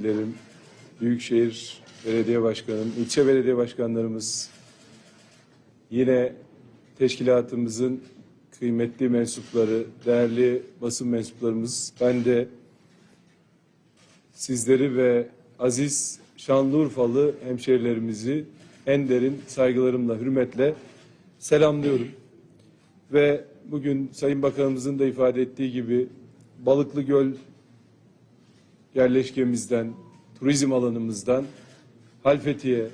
Dilerim Büyükşehir Belediye Başkanım, ilçe belediye başkanlarımız, yine teşkilatımızın kıymetli mensupları, değerli basın mensuplarımız, ben de sizleri ve aziz Şanlıurfalı hemşerilerimizi en derin saygılarımla, hürmetle selamlıyorum. Ve bugün Sayın Bakanımızın da ifade ettiği gibi Balıklı Göl yerleşkemizden, turizm alanımızdan Halfeti'ye,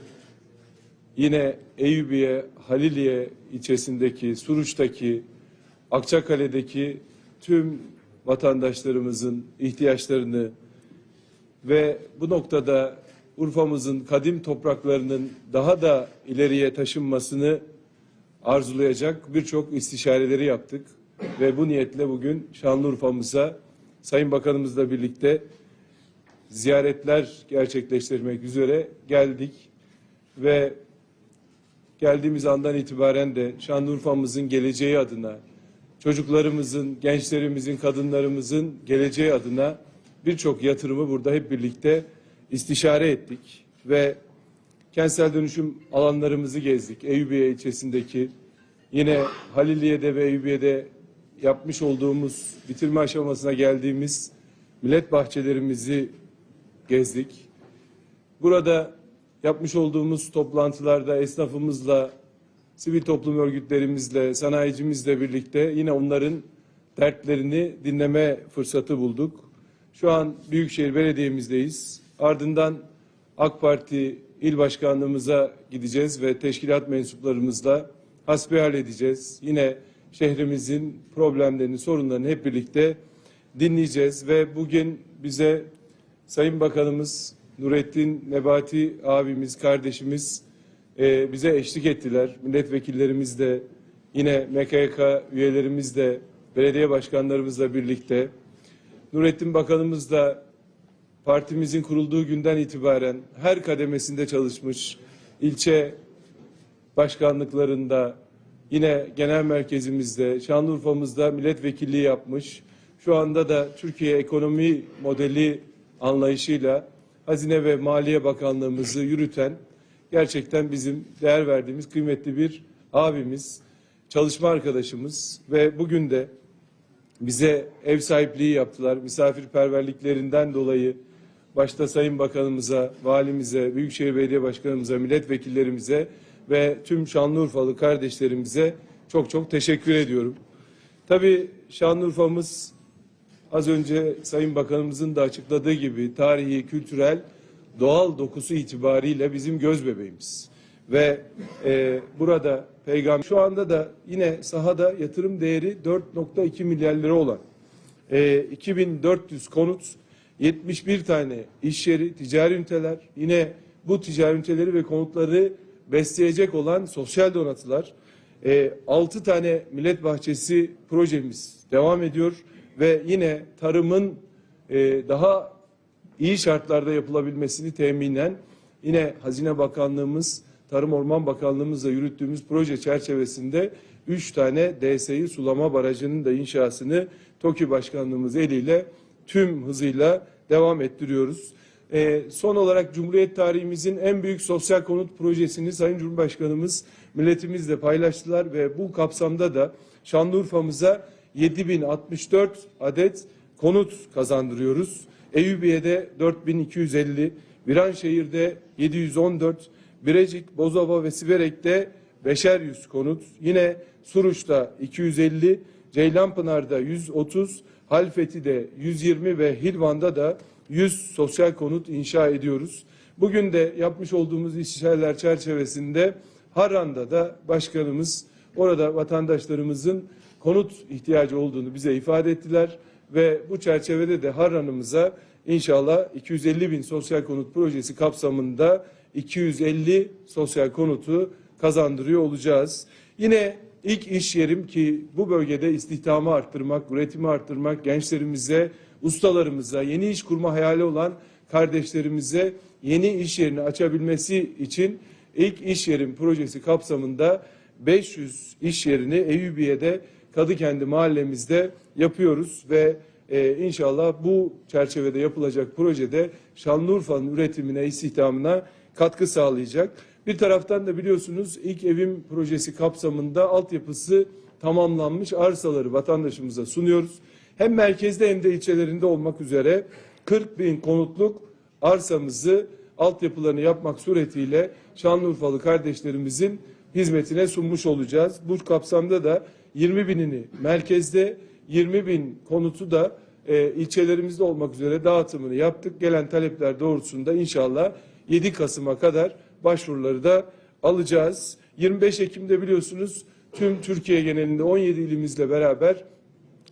yine Eyüpiye, Haliliye ilçesindeki, Suruç'taki, Akçakale'deki tüm vatandaşlarımızın ihtiyaçlarını ve bu noktada Urfa'mızın kadim topraklarının daha da ileriye taşınmasını arzulayacak birçok istişareleri yaptık. Ve bu niyetle bugün Şanlıurfa'mıza Sayın Bakanımızla birlikte ziyaretler gerçekleştirmek üzere geldik ve geldiğimiz andan itibaren de Şanlıurfa'mızın geleceği adına, çocuklarımızın, gençlerimizin, kadınlarımızın geleceği adına birçok yatırımı burada hep birlikte istişare ettik ve kentsel dönüşüm alanlarımızı gezdik. Eyüpiye ilçesindeki yine Haliliye'de ve Eyüpiye'de yapmış olduğumuz bitirme aşamasına geldiğimiz millet bahçelerimizi gezdik. Burada yapmış olduğumuz toplantılarda esnafımızla, sivil toplum örgütlerimizle, sanayicimizle birlikte yine onların dertlerini dinleme fırsatı bulduk. Şu an Büyükşehir Belediye'mizdeyiz. Ardından AK Parti il başkanlığımıza gideceğiz ve teşkilat mensuplarımızla hasbihal edeceğiz. Yine şehrimizin problemlerini, sorunlarını hep birlikte dinleyeceğiz ve bugün bize Sayın Bakanımız Nurettin Nebati abimiz, kardeşimiz e, bize eşlik ettiler. Milletvekillerimiz de yine MKYK üyelerimiz de belediye başkanlarımızla birlikte. Nurettin Bakanımız da partimizin kurulduğu günden itibaren her kademesinde çalışmış. ilçe başkanlıklarında, yine genel merkezimizde, Şanlıurfa'mızda milletvekilliği yapmış. Şu anda da Türkiye ekonomi modeli anlayışıyla Hazine ve Maliye Bakanlığımızı yürüten gerçekten bizim değer verdiğimiz kıymetli bir abimiz, çalışma arkadaşımız ve bugün de bize ev sahipliği yaptılar. Misafirperverliklerinden dolayı başta Sayın Bakanımıza, valimize, Büyükşehir Belediye Başkanımıza, milletvekillerimize ve tüm Şanlıurfalı kardeşlerimize çok çok teşekkür ediyorum. Tabii Şanlıurfa'mız az önce Sayın Bakanımızın da açıkladığı gibi tarihi, kültürel, doğal dokusu itibariyle bizim göz bebeğimiz. Ve e, burada peygamber şu anda da yine sahada yatırım değeri 4.2 milyar lira olan e, 2400 konut, 71 tane iş yeri, ticari üniteler, yine bu ticari üniteleri ve konutları besleyecek olan sosyal donatılar, e, 6 tane millet bahçesi projemiz devam ediyor ve yine tarımın e, daha iyi şartlarda yapılabilmesini teminen yine Hazine Bakanlığımız, Tarım Orman Bakanlığımızla yürüttüğümüz proje çerçevesinde 3 tane DSİ sulama barajının da inşasını TOKİ Başkanlığımız eliyle tüm hızıyla devam ettiriyoruz. Ee, son olarak Cumhuriyet tarihimizin en büyük sosyal konut projesini Sayın Cumhurbaşkanımız milletimizle paylaştılar ve bu kapsamda da Şanlıurfa'mıza 7064 adet konut kazandırıyoruz. Eyüpiye'de 4250, Viranşehir'de 714, Birecik, Bozova ve Siverek'te beşer yüz konut. Yine Suruç'ta 250, Ceylanpınar'da 130, Halfeti'de 120 ve Hilvan'da da 100 sosyal konut inşa ediyoruz. Bugün de yapmış olduğumuz işler çerçevesinde Harran'da da başkanımız orada vatandaşlarımızın konut ihtiyacı olduğunu bize ifade ettiler ve bu çerçevede de Harran'ımıza inşallah 250 bin sosyal konut projesi kapsamında 250 sosyal konutu kazandırıyor olacağız. Yine ilk iş yerim ki bu bölgede istihdamı arttırmak, üretimi arttırmak, gençlerimize, ustalarımıza, yeni iş kurma hayali olan kardeşlerimize yeni iş yerini açabilmesi için ilk iş yerim projesi kapsamında 500 iş yerini Eyüpiye'de Kadıkendi mahallemizde yapıyoruz ve e, inşallah bu çerçevede yapılacak projede Şanlıurfa'nın üretimine, istihdamına katkı sağlayacak. Bir taraftan da biliyorsunuz ilk evim projesi kapsamında altyapısı tamamlanmış arsaları vatandaşımıza sunuyoruz. Hem merkezde hem de ilçelerinde olmak üzere 40 bin konutluk arsamızı altyapılarını yapmak suretiyle Şanlıurfalı kardeşlerimizin hizmetine sunmuş olacağız. Bu kapsamda da 20 binini merkezde, 20 bin konutu da e, ilçelerimizde olmak üzere dağıtımını yaptık. Gelen talepler doğrultusunda inşallah 7 Kasım'a kadar başvuruları da alacağız. 25 Ekim'de biliyorsunuz tüm Türkiye genelinde 17 ilimizle beraber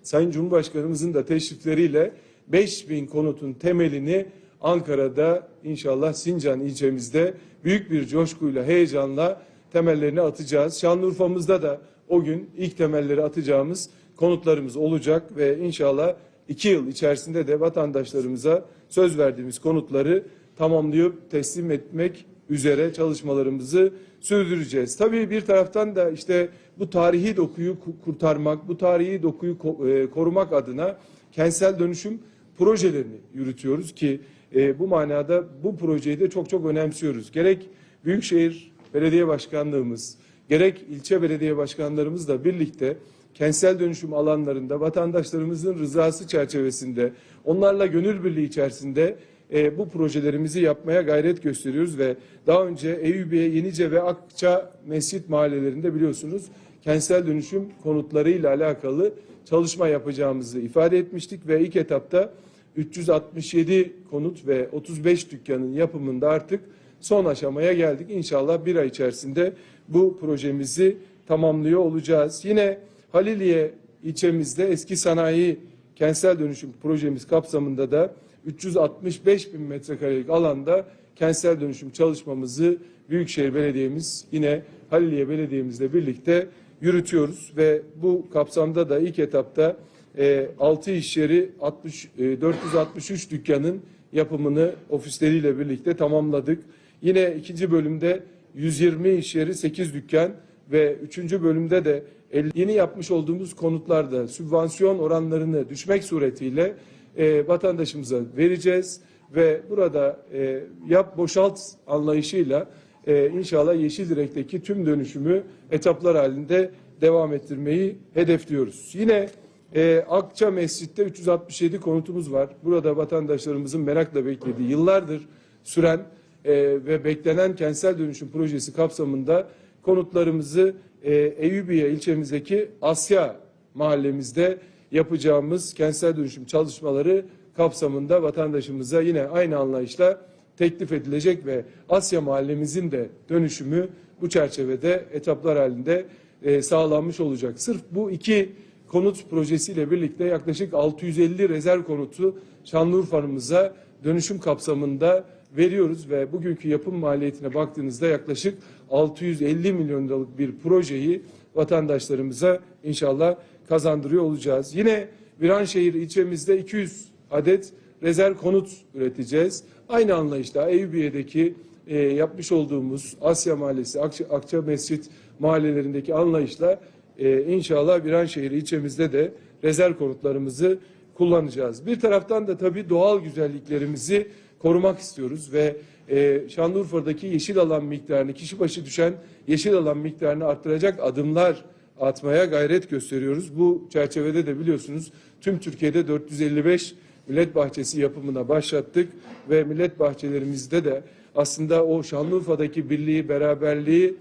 Sayın Cumhurbaşkanımızın da teşrifleriyle 5000 konutun temelini Ankara'da inşallah Sincan ilçemizde büyük bir coşkuyla, heyecanla temellerini atacağız. Şanlıurfa'mızda da o gün ilk temelleri atacağımız konutlarımız olacak ve inşallah iki yıl içerisinde de vatandaşlarımıza söz verdiğimiz konutları tamamlayıp teslim etmek üzere çalışmalarımızı sürdüreceğiz. Tabii bir taraftan da işte bu tarihi dokuyu ku- kurtarmak, bu tarihi dokuyu e, korumak adına kentsel dönüşüm projelerini yürütüyoruz ki e, bu manada bu projeyi de çok çok önemsiyoruz. Gerek Büyükşehir Belediye Başkanlığımız, gerek ilçe belediye başkanlarımızla birlikte kentsel dönüşüm alanlarında vatandaşlarımızın rızası çerçevesinde onlarla gönül birliği içerisinde e, bu projelerimizi yapmaya gayret gösteriyoruz ve daha önce Eyüpiye, Yenice ve Akça Mescit mahallelerinde biliyorsunuz kentsel dönüşüm konutlarıyla alakalı çalışma yapacağımızı ifade etmiştik ve ilk etapta 367 konut ve 35 dükkanın yapımında artık son aşamaya geldik. İnşallah bir ay içerisinde bu projemizi tamamlıyor olacağız. Yine Haliliye ilçemizde eski sanayi kentsel dönüşüm projemiz kapsamında da 365 bin metrekarelik alanda kentsel dönüşüm çalışmamızı Büyükşehir Belediye'miz yine Haliliye Belediye'mizle birlikte yürütüyoruz ve bu kapsamda da ilk etapta e, 6 iş yeri 60, e, 463 dükkanın yapımını ofisleriyle birlikte tamamladık. Yine ikinci bölümde 120 iş yeri 8 dükkan ve üçüncü bölümde de yeni yapmış olduğumuz konutlarda sübvansiyon oranlarını düşmek suretiyle e, vatandaşımıza vereceğiz ve burada e, yap boşalt anlayışıyla e, inşallah Yeşildirek'teki tüm dönüşümü etaplar halinde devam ettirmeyi hedefliyoruz. Yine e, Akça Mescid'de 367 konutumuz var. Burada vatandaşlarımızın merakla beklediği yıllardır süren e, ve beklenen kentsel dönüşüm projesi kapsamında konutlarımızı e, Eyüpiye ilçemizdeki Asya mahallemizde yapacağımız kentsel dönüşüm çalışmaları kapsamında vatandaşımıza yine aynı anlayışla teklif edilecek ve Asya mahallemizin de dönüşümü bu çerçevede etaplar halinde e, sağlanmış olacak. Sırf bu iki konut projesiyle birlikte yaklaşık 650 rezerv konutu Şanlıurfa'mıza dönüşüm kapsamında veriyoruz ve bugünkü yapım maliyetine baktığınızda yaklaşık 650 milyon liralık bir projeyi vatandaşlarımıza inşallah kazandırıyor olacağız. Yine Viranşehir ilçemizde 200 adet rezerv konut üreteceğiz. Aynı anlayışla Eyüpiye'deki e, yapmış olduğumuz Asya Mahallesi, Akça, Akça Mescit mahallelerindeki anlayışla e, inşallah Viranşehir ilçemizde de rezerv konutlarımızı kullanacağız. Bir taraftan da tabii doğal güzelliklerimizi korumak istiyoruz ve e, Şanlıurfa'daki yeşil alan miktarını, kişi başı düşen yeşil alan miktarını arttıracak adımlar atmaya gayret gösteriyoruz. Bu çerçevede de biliyorsunuz tüm Türkiye'de 455 millet bahçesi yapımına başlattık ve millet bahçelerimizde de aslında o Şanlıurfa'daki birliği, beraberliği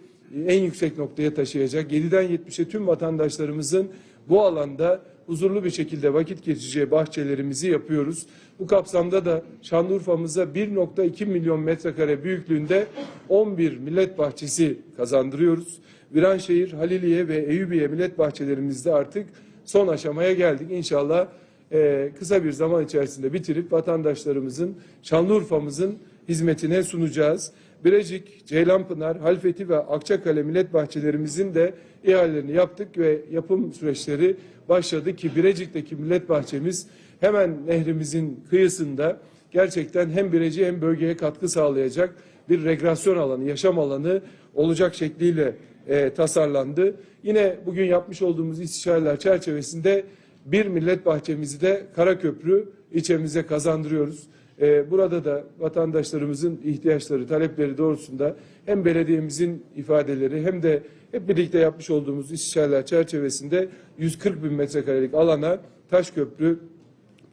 en yüksek noktaya taşıyacak. 7'den 70'e tüm vatandaşlarımızın bu alanda huzurlu bir şekilde vakit geçireceği bahçelerimizi yapıyoruz. Bu kapsamda da Şanlıurfa'mıza 1.2 milyon metrekare büyüklüğünde 11 millet bahçesi kazandırıyoruz. Viranşehir, Haliliye ve Eyüpiye millet bahçelerimizde artık son aşamaya geldik. İnşallah e, kısa bir zaman içerisinde bitirip vatandaşlarımızın, Şanlıurfa'mızın hizmetine sunacağız. Birecik, Ceylanpınar, Halfeti ve Akçakale millet bahçelerimizin de ihalelerini yaptık ve yapım süreçleri başladı ki Birecik'teki millet bahçemiz hemen nehrimizin kıyısında gerçekten hem Birecik'e hem bölgeye katkı sağlayacak bir rekreasyon alanı, yaşam alanı olacak şekliyle e, tasarlandı. Yine bugün yapmış olduğumuz istişareler çerçevesinde bir millet bahçemizi de Karaköprü ilçemize kazandırıyoruz. Ee, burada da vatandaşlarımızın ihtiyaçları, talepleri doğrultusunda hem belediyemizin ifadeleri hem de hep birlikte yapmış olduğumuz istişareler çerçevesinde 140 bin metrekarelik alana Taşköprü,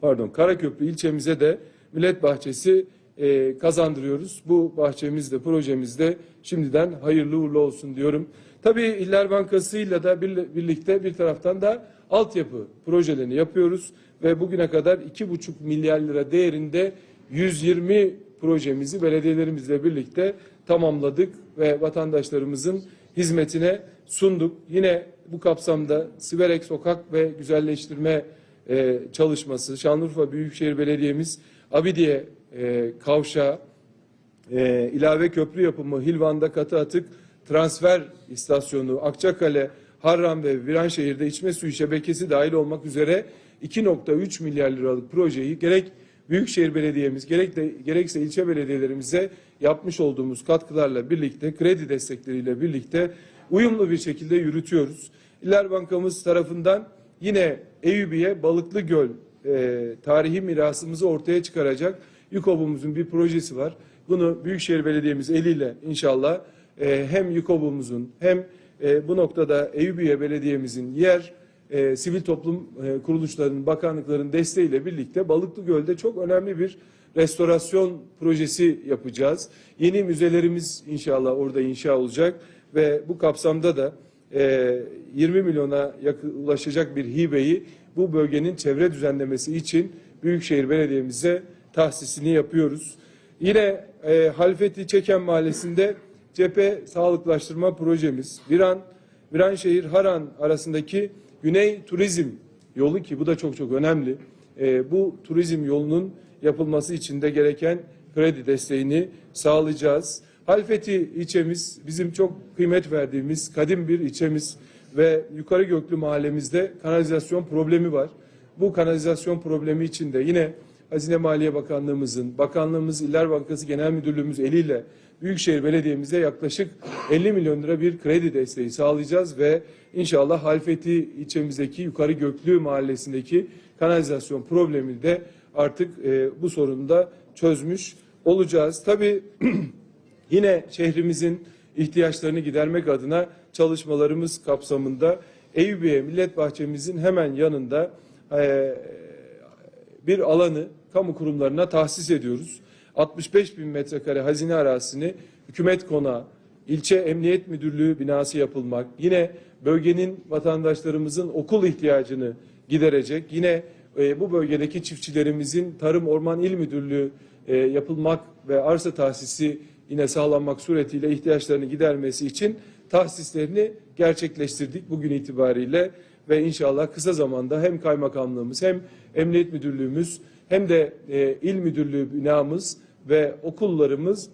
pardon Karaköprü ilçemize de millet bahçesi e, kazandırıyoruz. Bu bahçemizde, projemizde şimdiden hayırlı uğurlu olsun diyorum. Tabii İller Bankası'yla da bir- birlikte bir taraftan da altyapı projelerini yapıyoruz ve bugüne kadar 2,5 milyar lira değerinde 120 projemizi belediyelerimizle birlikte tamamladık ve vatandaşlarımızın hizmetine sunduk. Yine bu kapsamda Siverek Sokak ve Güzelleştirme e, çalışması, Şanlıurfa Büyükşehir Belediye'miz Abidiye e, Kavşağı, e, ilave köprü yapımı, Hilvan'da katı atık transfer istasyonu, Akçakale, Harran ve Viranşehir'de içme suyu şebekesi dahil olmak üzere 2.3 milyar liralık projeyi gerek Büyükşehir Belediye'miz gerek gerekse ilçe belediyelerimize yapmış olduğumuz katkılarla birlikte, kredi destekleriyle birlikte uyumlu bir şekilde yürütüyoruz. İller Bankamız tarafından yine Eyüpiye Balıklı Göl e, tarihi mirasımızı ortaya çıkaracak YUKOB'umuzun bir projesi var. Bunu Büyükşehir Belediye'miz eliyle inşallah e, hem YUKOB'umuzun hem e, bu noktada Eyüpiye Belediye'mizin yer e, sivil toplum e, kuruluşlarının, bakanlıkların desteğiyle birlikte Balıklı Göl'de çok önemli bir restorasyon projesi yapacağız. Yeni müzelerimiz inşallah orada inşa olacak ve bu kapsamda da e, 20 milyona ulaşacak bir hibeyi bu bölgenin çevre düzenlemesi için Büyükşehir Belediye'mize tahsisini yapıyoruz. Yine e, Halfeti Çeken Mahallesi'nde cephe sağlıklaştırma projemiz. Viran, Viranşehir Haran arasındaki Güney Turizm yolu ki bu da çok çok önemli. E, bu turizm yolunun yapılması için de gereken kredi desteğini sağlayacağız. Halfeti ilçemiz bizim çok kıymet verdiğimiz kadim bir ilçemiz ve Yukarı Göklü mahallemizde kanalizasyon problemi var. Bu kanalizasyon problemi için de yine Hazine Maliye Bakanlığımızın, Bakanlığımız İller Bankası Genel Müdürlüğümüz eliyle Büyükşehir Belediye'mize yaklaşık 50 milyon lira bir kredi desteği sağlayacağız ve inşallah Halfeti ilçemizdeki Yukarı Göklü mahallesindeki kanalizasyon problemini de artık e, bu sorunu da çözmüş olacağız. Tabii Yine şehrimizin ihtiyaçlarını gidermek adına çalışmalarımız kapsamında Eyüpiye Millet Bahçemizin hemen yanında eee, bir alanı kamu kurumlarına tahsis ediyoruz. 65 bin metrekare hazine arazisini hükümet konağı, ilçe emniyet müdürlüğü binası yapılmak, yine bölgenin vatandaşlarımızın okul ihtiyacını giderecek, yine e, bu bölgedeki çiftçilerimizin Tarım Orman İl Müdürlüğü e, yapılmak ve arsa tahsisi yine sağlanmak suretiyle ihtiyaçlarını gidermesi için tahsislerini gerçekleştirdik bugün itibariyle ve inşallah kısa zamanda hem kaymakamlığımız hem emniyet müdürlüğümüz hem de e, il müdürlüğü binamız ve okullarımız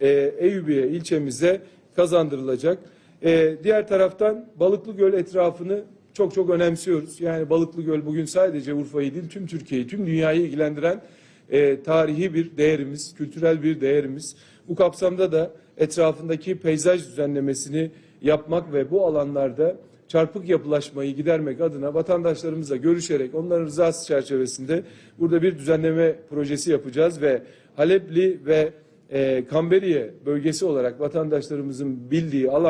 e, Eyüpiye ilçemize kazandırılacak. E, diğer taraftan Balıklı Göl etrafını çok çok önemsiyoruz. Yani Balıklı Göl bugün sadece Urfa'yı değil tüm Türkiye'yi, tüm dünyayı ilgilendiren e, tarihi bir değerimiz, kültürel bir değerimiz. Bu kapsamda da etrafındaki peyzaj düzenlemesini yapmak ve bu alanlarda çarpık yapılaşmayı gidermek adına vatandaşlarımızla görüşerek onların rızası çerçevesinde burada bir düzenleme projesi yapacağız ve Halepli ve e, Kamberiye bölgesi olarak vatandaşlarımızın bildiği alan